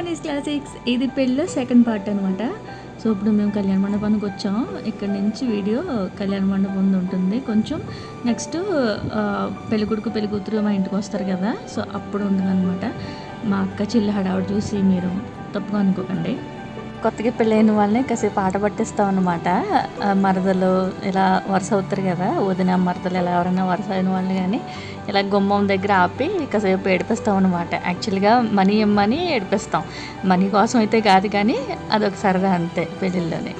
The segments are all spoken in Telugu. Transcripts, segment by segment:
అనీస్ క్లాసిక్స్ ఇది పెళ్ళి సెకండ్ పార్ట్ అనమాట సో ఇప్పుడు మేము కళ్యాణ మండపానికి వచ్చాము. ఇక్కడ నుంచి వీడియో కళ్యాణ మండపం ముందు ఉంటుంది. కొంచెం నెక్స్ట్ పెళ్ళికొడుకు పెళ్ళికూతురు పెళ్ళి కూతురు మా ఇంటికి వస్తారు కదా. సో అప్పుడు ఉంటుంది అనమాట మా అక్క చెల్లి హడావుడు చూసి మీరు తప్పుగా అనుకోకండి. కొత్తగా పెళ్ళైన వాళ్ళని కాసేపు ఆట పట్టిస్తాం అనమాట మరదలు ఇలా వరుస అవుతారు కదా వదిన మరదలు ఇలా ఎవరైనా వరుస అయిన వాళ్ళని కానీ ఇలా గుమ్మం దగ్గర ఆపి కాసేపు ఏడిపిస్తాం అనమాట యాక్చువల్గా మనీ ఇమ్మని ఏడిపిస్తాం. మనీ కోసం అయితే కాదు కానీ అదొక సరదా అంతే పెళ్ళిళ్ళలోనే.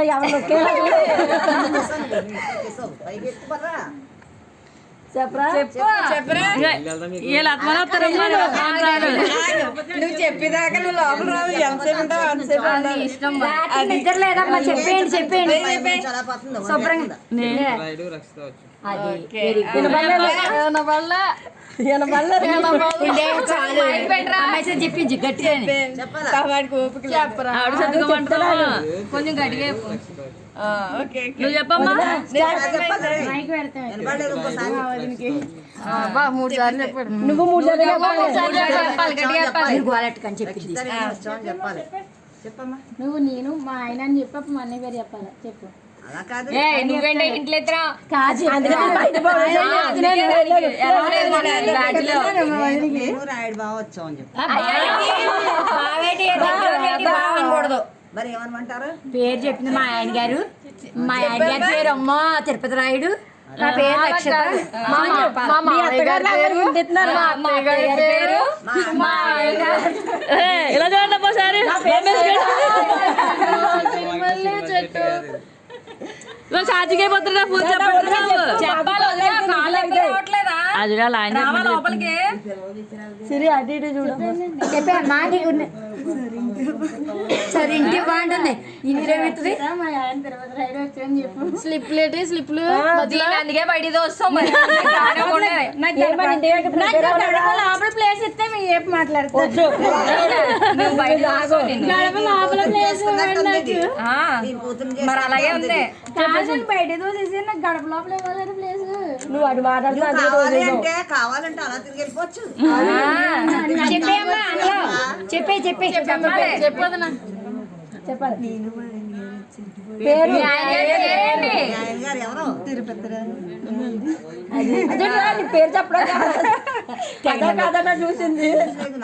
అవుతుందో ఎవరు నొక్కే చెప్పరా? నువ్వు చెప్పేదాకా నువ్వు లోపల రావు. ఎంతసేపు ఉంటావు? అంతసేపు. నిద్ర లేదమ్మా. చెప్పేయండి చెప్పేయండి. శుభ్రంగా. చెప్పించి గట్టిగా లేదు. కొంచెం గట్టిగా చెప్పు. నువ్వు చెప్పమ్మా. మూడు సార్లు చెప్పాడు. నువ్వు మూడు సార్లు చెప్పాలి. గట్టిగా చెప్పాలి. గోలెట్టుకని చెప్పింది నువ్వు నేను మా ఆయన అని చెప్పి మా అన్నయ్య గారు చెప్పాలి. చెప్పు. నువ్వేంటే ఇంట్లో ఎత్తురా? కాదు అందుకని బయట మరి ఏమనమంటారు? పేరు చెప్పింది మా ఆయన గారు. మా ఆయన గారి పేరు అమ్మ తిరుపతి రాయుడు. నా పేరు రక్షిత. మా అత్తగారు పేరు పేరు ఇలా చూడండి ఒకసారి సాజికి అయిపోతున్నా పూజ చెప్పాలి అది ఆయన లోపలికి? సిరి అటు ఇటు చూడు. చెప్పాను మా నీకు సరే ఇంటికి బాగుంటుంది. ఇంటిలో పెడుతుంది మా ఆయన తిరుపతి రైడ్ వచ్చాయని చెప్పు స్లిప్ లేటి స్లిప్లు అందుకే బయటికి వస్తాం లోపల ప్లేస్ ఇస్తే మీ ఏపు కూతురు మరి అలాగే ఉంది. బయట దోసేసి నాకు గడప లోపల ఇవ్వాలని ప్లేస్ నువ్వు అటు మాట్లాడుతున్నా కావాలంటే అలా తిరిగి వెళ్ళిపోవచ్చు. చెప్పే చెప్పే. చెప్పదు చెప్పాలి. పేరు? ఎవరు? అదే నీ పేరు చెప్పడం కాదు. కథ కాదట చూసింది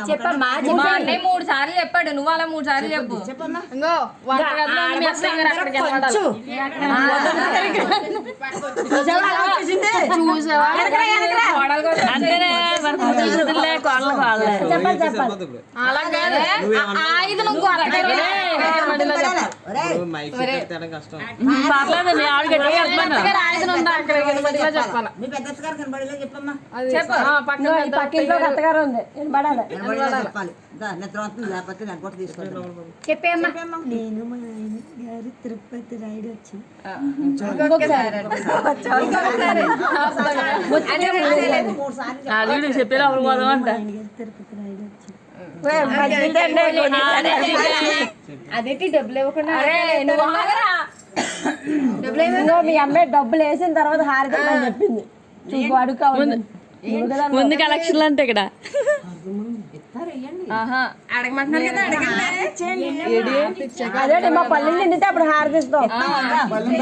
చెప్పమ్మా మా అన్నయ్య మూడు సార్లు చెప్పాడు నువ్వు అలా మూడు సార్లు చెప్పు ఇంకో వంటగదిలో ఉన్న మీ అత్తయ్య గారు అక్కడికి వెళ్ళాలి. చూసావా అంతేనే మరి కూతురులే, కోడలు కోడలే. చెప్పాలి చెప్పాలి అలా కాదు ఆ ఐదు నువ్వు అక్కడికి వెళ్ళి మడిలో చెప్పు. పర్లేదు మీ ఆవిడ గట్టిగా చెప్పమను. చెప్పాలి మీ పెద్ద చెప్పమ్మా. అది ఆ, పక్కన ఈ పక్కింట్లో ఒక అత్తగారు ఉంది. వినపడాలి కనబడేలా చెప్పాలి. దా, నిద్ర వస్తుంది లేకపోతే నేను కూడా మా ఆయన గారు తిరుపతి రైడ్ వచ్చి. చెప్పేలా తిరుపతి రైడ్ అదేంటి డబ్బులు ఇవ్వకుండా ఇదిగో మీ అమ్మాయి డబ్బులు వేసిన తర్వాత హారతి అని చెప్పింది. చూపు అడుగు ముందు కలెక్షన్లు అంటే ఇక్కడ. అదే మా పల్లెలు నిండితే అప్పుడు హారతి ఇస్తాం. ఒకటే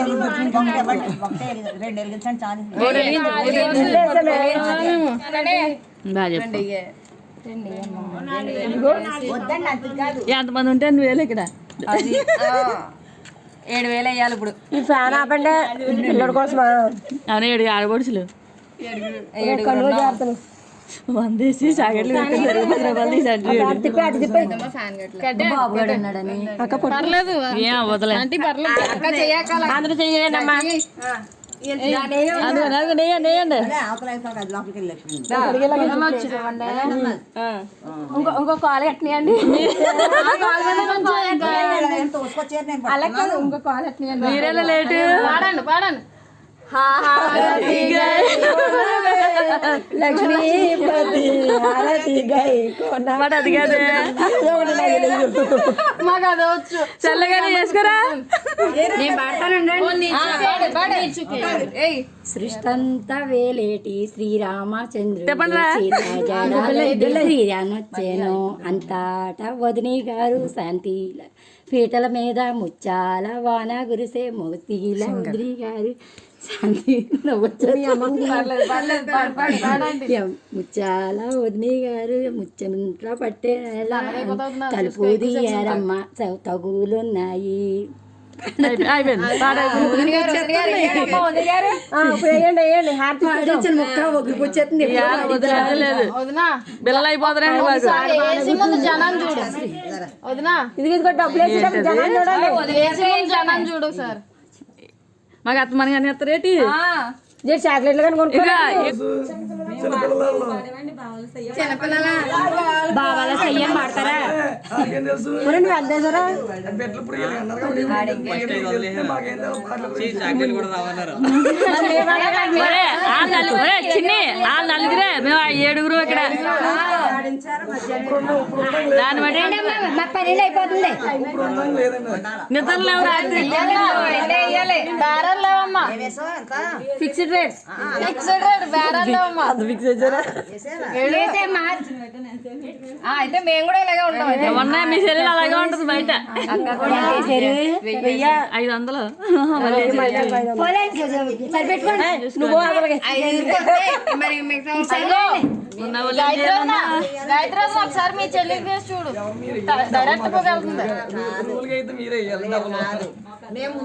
ఇవ్వండి. ఒకటే రెండు ఎరిగించండి చాలు బాగా చెప్పు వద్దండి అంతే కాదు. ఎంతమంది ఉంటే అన్ని వేలు ఇక్కడ. ఏడు వేలు వేయాలి ఇప్పుడు. ఈ ఫ్యాన్ ఆపండి పిల్లడి కోసం అవును ఏడు ఆడబడుచులు వందేసి జరిగి పది రూపాయలు తీసి అడ్డు ఏడు. తిప్పి అటు తిప్పి. బాబు గారు ఉన్నాడని ఏం అవ్వదులే. అందరూ చెయ్యండి అమ్మా ఇంకో కాలు ఎట్టనియండి. ఇంకో కాలు ఎట్టనియండి మీరేలా లేటు పాడండి పాడండి లక్ష్మీపతి హారతి గై కొన అది కాదే మాకు అది వచ్చు చల్లగానే చేసుకురా నేను పాడతానండి సృష్టంతా వేలేటి శ్రీరామచంద్రుడు. శ్రీరామొచ్చాను అంతటా వదిని గారు శాంతి పీటల మీద ముచ్చాల వాన గురిసే మోతీల వదిని గారు శాంతి. ముచ్చాల వదిని గారు ముచ్చంట్ల పట్టే తలుపు తీయారమ్మ. తగులున్నాయి. డబ్బులు చూడు సార్. మాకు అత్త మనకి అని ఎత్తరేటి చాక్లెట్లు కానీ కొనుక్కో బావాల సయ్యం పాడతారా? నువ్వు చిన్ని ఆ నలుగురే మేము ఏడుగురు ఇక్కడ. దాన్ని బట్టి మా పని అయిపోతుంది. నిద్ర లేవు రాత్రి. బేరాలు లేవమ్మా. ఫిక్స్డ్ రేట్ ఫిక్స్డ్ రేట్ బేరాలు లేవమ్మా. ఫిక్స్ అయితే మేము కూడా ఇలాగే ఉంటాం. ఉన్నాయి మీ సెల్లు అలాగే ఉంటుంది బయట. ఐదు వందలు. మరి ఒకసారి మీ చెల్లికి చేసి చూడు. డైరెక్ట్ పోగలుగుతుంది మేము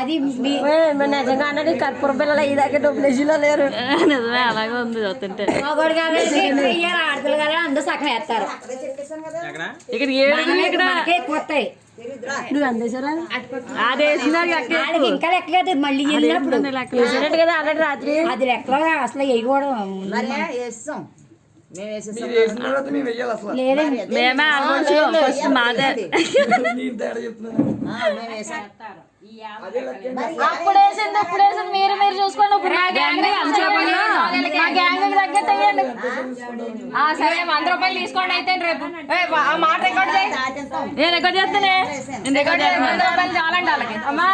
అది మీ మరి నిజంగా అన్నది కర్పూర పిల్లలు దగ్గర డబ్బులు వేసిలో లేరు. నిజమే అలాగే ఉంది చూస్తుంటే మగోడు కాబట్టి ఆడపిల్ల కదా అందరూ సగం వేస్తారు. ఇక్కడ నువ్వు అందేసరా అది వేసినారు ఇంకా మళ్ళీ వెళ్ళినప్పుడు. వేసినట్టు కదా ఆల్రెడీ రాత్రి. అది లెక్కలో అసలు వేయకూడదు. వేస్తాం. మేము ఫస్ట్ మాదే అప్పుడు వేసింది వేసింది మీరు మీరు చూసుకోండి. ఇప్పుడు మా గ్యాంగ్ వేయండి ఆ, సరే వంద రూపాయలు తీసుకోండి అయితే రేపు. ఏ, ఆ మాట రికార్డ్ చేయి. నేను రికార్డ్ చేస్తానే నేను రికార్డ్ చేస్తాను వంద రూపాయలు చాలండి వాళ్ళకి. అమ్మా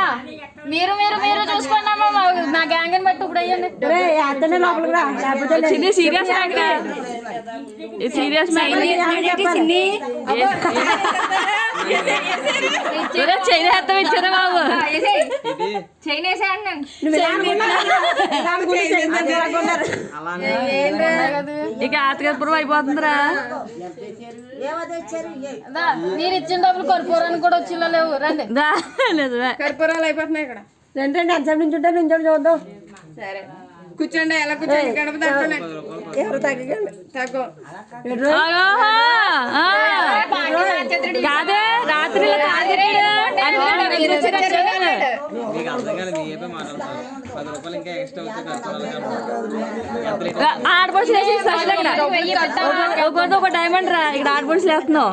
మీరు మీరు మీరు చూసుకోండి అమ్మా. మా- నా గ్యాంగ్ బట్టి ఇప్పుడు. చిన్ని సీరియస్ సీరియస్ చిన్ని ఇచ్చారా బాబు? చైన్ వేసే అంటున్నాను ఇక ఆతకపురం అయిపోతుందిరా. మీరు ఇచ్చిన డబ్బులు కర్పూరానికి కూడా వచ్చిలా లేవు. రండి. నిజమే కర్పూరాలు అయిపోతున్నాయి ఇక్కడ. రండి రండి ఎంతసేపు నుంచి ఉంటారు నుంచి చూద్దాం. సరే. కూర్చోండి ఎలా కూర్చోండి? గడప తగ్గలే ఎవరు తగ్గకండి తగ్గో. కాదే రాత్రి ఆడపడుచు ఒకటి ఒక డైమండ్ రా. ఇక్కడ ఆడపడుచులు వేస్తున్నావు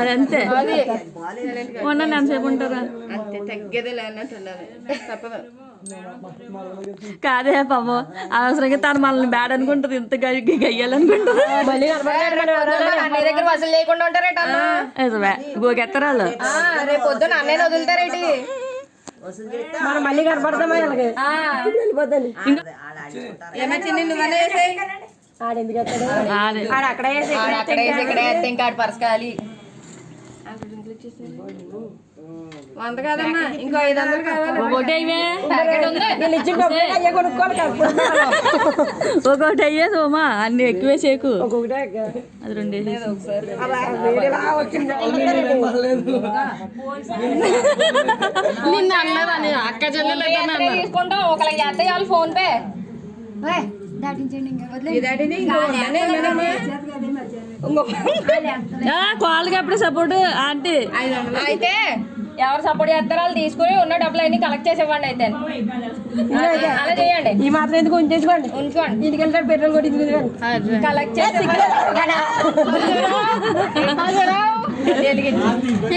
అది అంతే. ఉండండి ఎంతసేపు ఉంటారా? అంతే తగ్గేది లేనట్టు ఉండాలి. తప్పదు. కాదే పాపం. అవసరంగా తను మనల్ని బ్యాడ్ అనుకుంటుంది. ఇంత గయ్యాలనుకుంటుంది. అన్నయ్య దగ్గర వసూలు లేకుండా ఉంటారేట అన్న నిజమే గోకెత్తరాలు రేపు పొద్దున అన్నయ్య వదులుతారేటి? మనం మళ్ళీ కనపడతామా వెళ్ళిపోద్దండి. ఆడెందుకు ఆడ. అక్కడ ఇక్కడ పరసకాలి వంద కాదమ్మా ఇంకో ఐదు వందలు కావాలి? ఒకటి అయ్యే. సోమా అన్ని ఎక్కువే చేకు అది వచ్చింది. నిన్న అక్క చెల్లెలు చేస్తే ఫోన్ పే. ఇదాటిని ఇంకో. కాళ్ళకి అప్పుడు సపోర్ట్ ఆంటీ. అయితే ఎవరు సపోర్ట్ చేస్తారో వాళ్ళు తీసుకుని ఉన్న డబ్బులు అన్ని కలెక్ట్ చేసి ఇవ్వండి అయితే అలా చేయండి. ఈ మాత్రం ఎందుకు ఉంచేసుకోండి? ఉంచుకోండి. ఇంటికి వెళ్తాడు పెట్రోల్ కొట్టి ఇంటికి కలెక్ట్ చేసి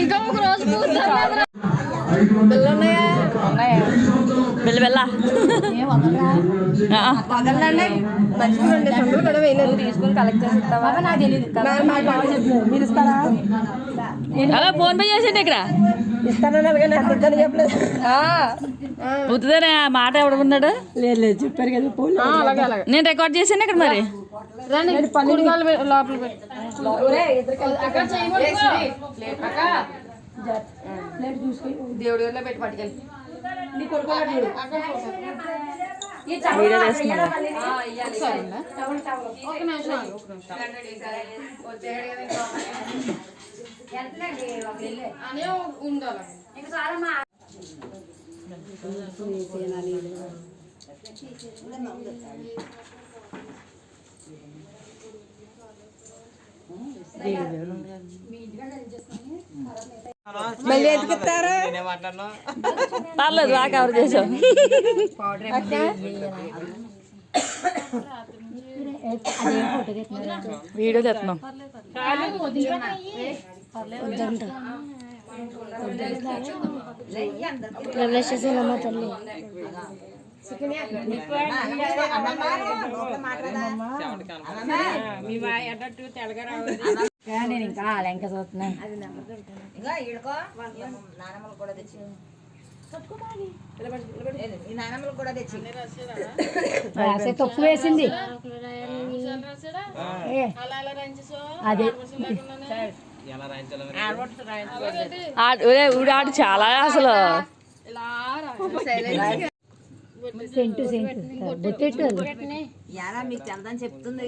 ఇంకా ఒక రోజు పూర్తి వెళ్ళి వెళ్ళా. తీసుకుని కలెక్ట్ అలా ఫోన్ పే చేసేయండి ఇక్కడ. ఆ. మాట ఎవడుకున్నాడు లేదు లేదు. చెప్పారు కదా ఫోన్ నేను రికార్డ్ చేశాను ఇక్కడ మరి. దేవుడి పెట్టి పట్టుకెళ్ళి. వీడియో చేస్తున్నాడు మళ్ళీ ఎతికిస్తారా? పర్లేదు బాగా కవర్ చేసావు వీడియో తెస్తున్నాం నేను ఇంకా లెంక చూస్తున్నాను ఇంకా ఈడుకో. నానమ్మలు కూడా తెచ్చి. ఈ నానమ్మలు కూడా తెచ్చి. రాసే తప్పు వేసింది. అదే. ఆడు చాలా అసలు. Scent scent. బొట్టెట్టు. యారా మీకు తెలదని చెప్తుంది.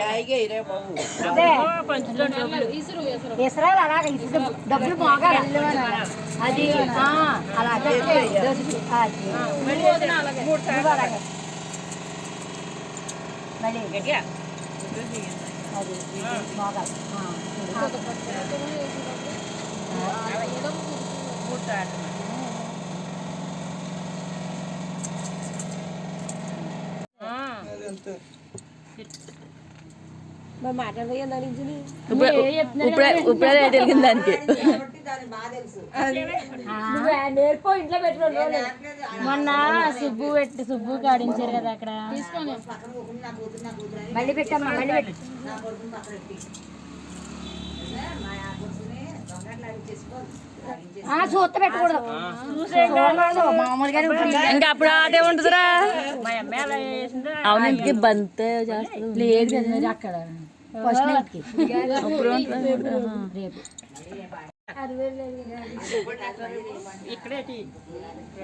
జాయిగా ఇరే బాబు ఇసరాలు అలాగ ఇసుక డబ్బులు మోగాలి అది ఆ, అలాగే దోశకి. అది. నువ్వు అలాగే. మళ్ళీ అది మోగాలి ఆ, మరి దాని ఇప్పుడే దానికి నేర్పో ఇంట్లో పెట్టుకోండి మొన్న సుబ్బు పెట్టి సుబ్బు కాడించారు కదా అక్కడ మళ్ళీ పెట్టమ్మా మళ్ళీ పెట్టు ఆ, చూత పెట్టకూడదు. ఇంకా అప్పుడు ఆటే ఉంటుందిరా అవును ఇంటికి బంతే చేస్తుంది. లేదు అక్కడ. ఫస్ట్. రేపు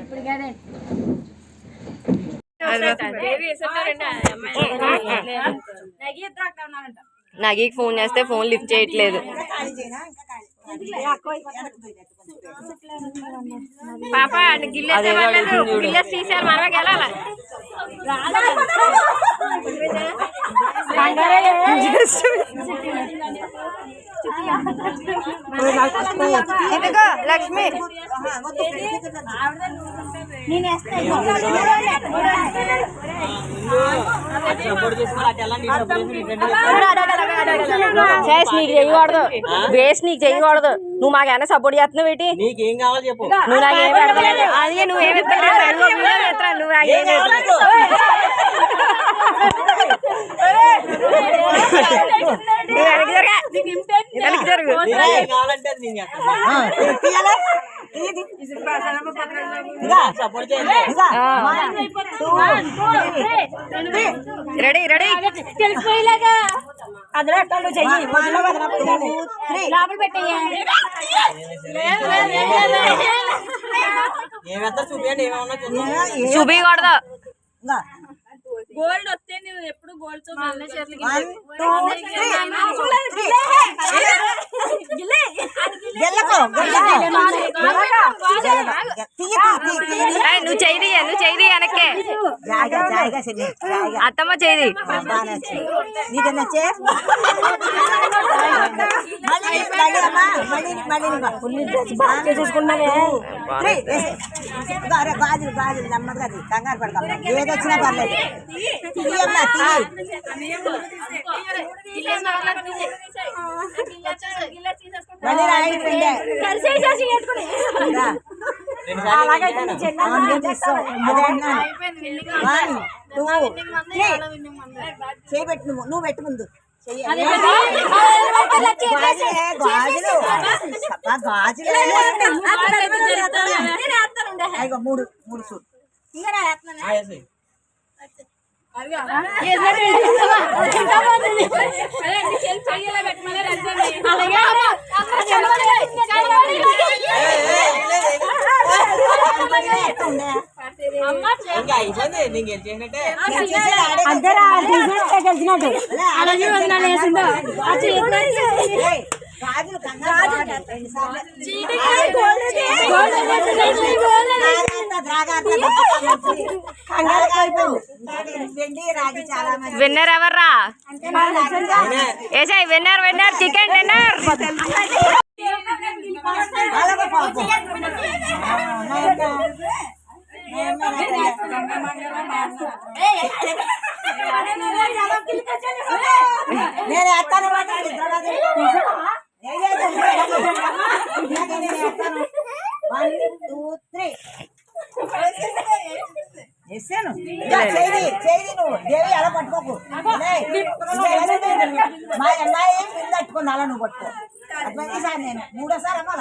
ఇప్పుడు కదండి నగీకి ఫోన్ చేస్తే ఫోన్ లిఫ్ట్ చేయట్లేదు. ಪಾಪ ಗಿಲ್ಲ ಗಿಲ್ಲ ಸೀಸರ್ ಮಾಡ್ಬೇಕು ಹೇಳಲ್ಲ ಎನಕ లక్ష్మి చేసి నీకు చేయకూడదు వేస్ట్ నీకు చేయకూడదు నువ్వు మాకేమైనా సపోర్ట్ చేస్తున్నావు ఏంటి? నీకేం కావాలి చెప్పు. నువ్వు నాకేం పెడతలేదు. అదే నువ్వేమి ఇస్తలేదు నువ్వు నాకేం చేయలేదు. నువ్వు వెనక్కి జరగా. వెనక్కి జరుగు నీకేం కావాలంటే అది నేను చేస్తాను సపోర్ట్ చేయండి రెడీ రెడీ ఏమెత్తా చూపించండి ఏమన్నా చూపించండి చూపించకూడదు గోల్డ్ వస్తే నువ్వు ఎప్పుడు గోల్డ్తో నువ్వు చేయి నువ్వు చేయి వెనక్కే అత్తమ్మ చేయి నీకు నచ్చే గాజులు గాజులు నెమ్మదిగా కంగారు పడతాం ఏది వచ్చినా పర్లేదు తీయమ్మా తీయి. మళ్ళీ రాయడి పిండే రా. అలాగే అవును, తీసుకో. అదే. అన్నాను. One, two, three. చేయి పెట్టు నువ్వు పెట్టు ముందు. గాజులే, మూడు మూడు సూట్. ఇంకా అయిపోయింది నేను గెలిచేసినట్టే ఏయ్, గాజులు విన్నర్ ఎవర్రా? ఏసాయి విన్నర్. విన్నర్ చికెన్ నాయనా. నేను మాట వన్ టూ త్రీ వేసాను చేయి చేయి నువ్వు. దేవి అలా పట్టుకోకు. మా అమ్మాయి కింద పట్టుకుంది అలా నువ్వు పట్టుకో. అర్థమైంది నేను మూడోసారి అమ్మాల?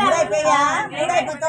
మూడైపోయా? మూడైపోతే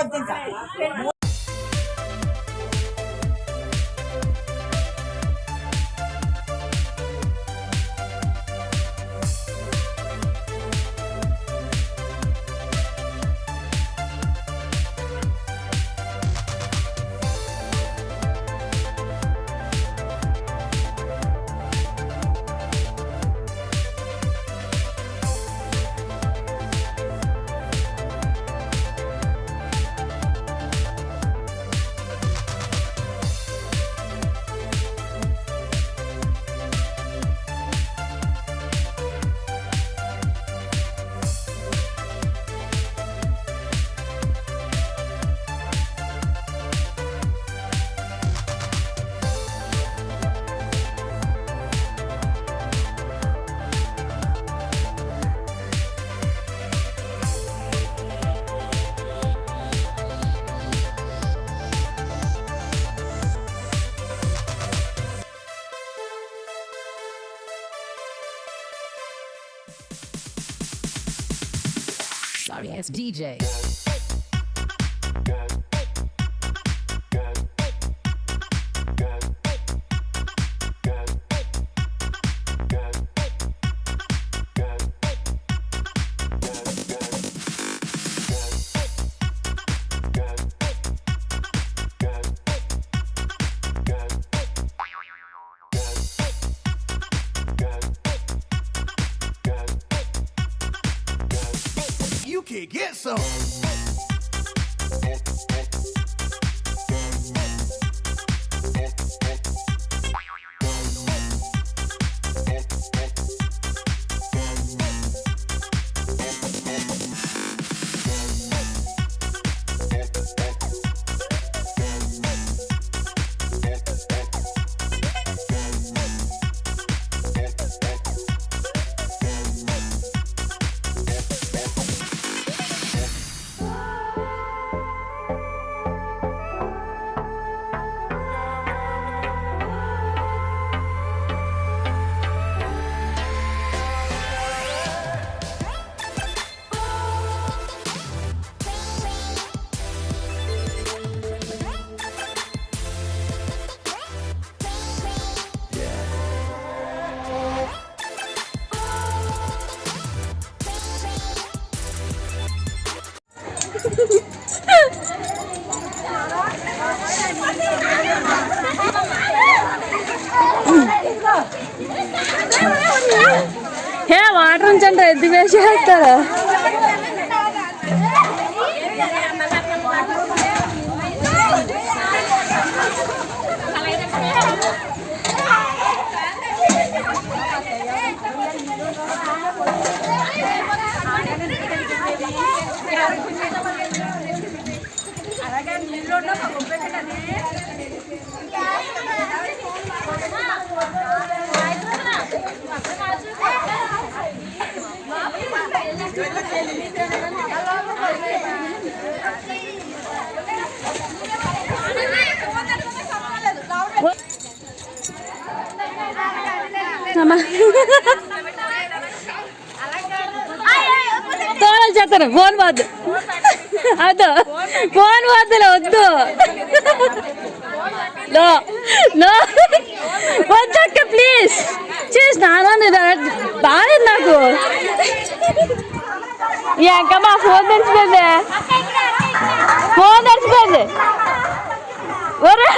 వద్దు ఇంకా Sorry ass DJ. 会社ったら。వేస్తారా తోడలు చేస్తారు. ఫోన్ వద్దు అదో. ఫోన్ వద్దులే వద్దు. నో. నో. వద్దక్క ప్లీజ్ చేసి నాన్న బాగా నాకు. ఇంకా ఫోన్ తెచ్చిపోయింది ఫోన్ తెచ్చిపోయింది ఒరే.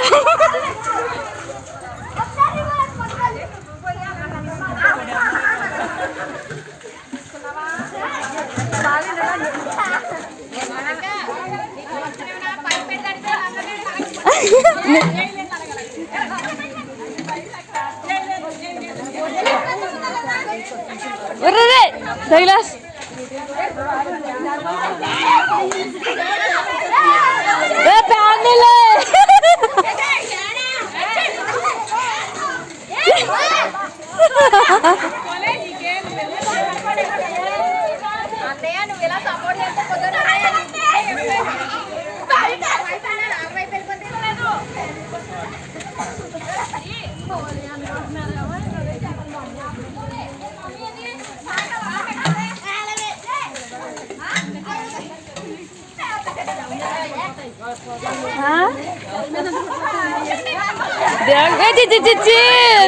ఒరే తగిలాస్ Oh!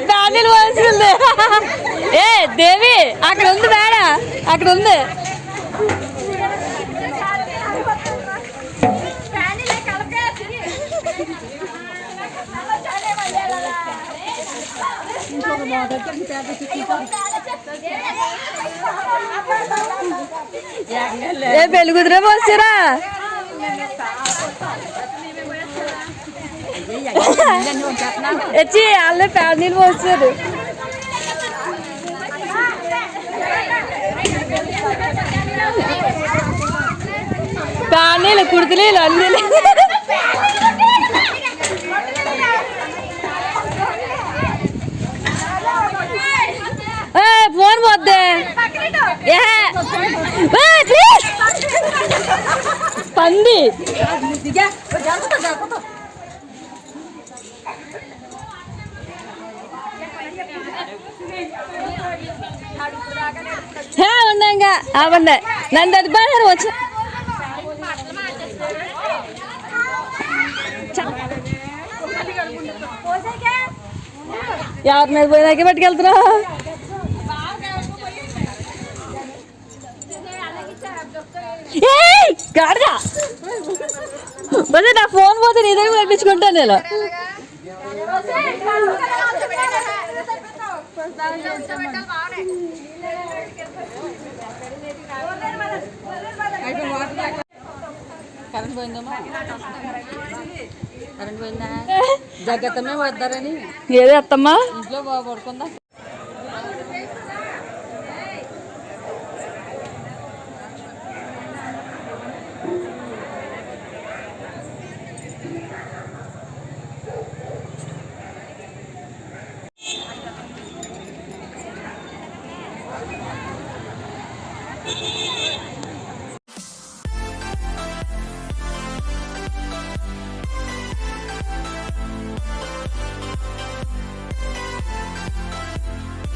ప్యానీలు పోసుకుంది ఏ దేవి అక్కడ ఉంది మేడ అక్కడ ఉంది ఏ పెళ్ళి కుదిరే పోసారా వచ్చి వాళ్ళే ప్యానీలు పోసారు ప్యానీలు కుర్తులీలు అన్నీ ఏ, ఫోన్ పోద్దే ఏ ఏ, ప్లీజ్ పంది హే ఉన్నాగా అవన్నీ నన్ను తడిపారు వచ్చి ఎవరి మీద పోయినాకే పట్టుకెళ్తున్నావు ఏయ్ గాడిదా మరి నా ఫోన్ పోతే నీ దగ్గర పంపించుకుంటాను నేను కరెంట్ పోయిందమ్మా కరెంట్ పోయిందా? జాగ్రత్త వద్దారని ఏదే అత్తమ్మా? ఇంట్లో బాగా పడుకుందా?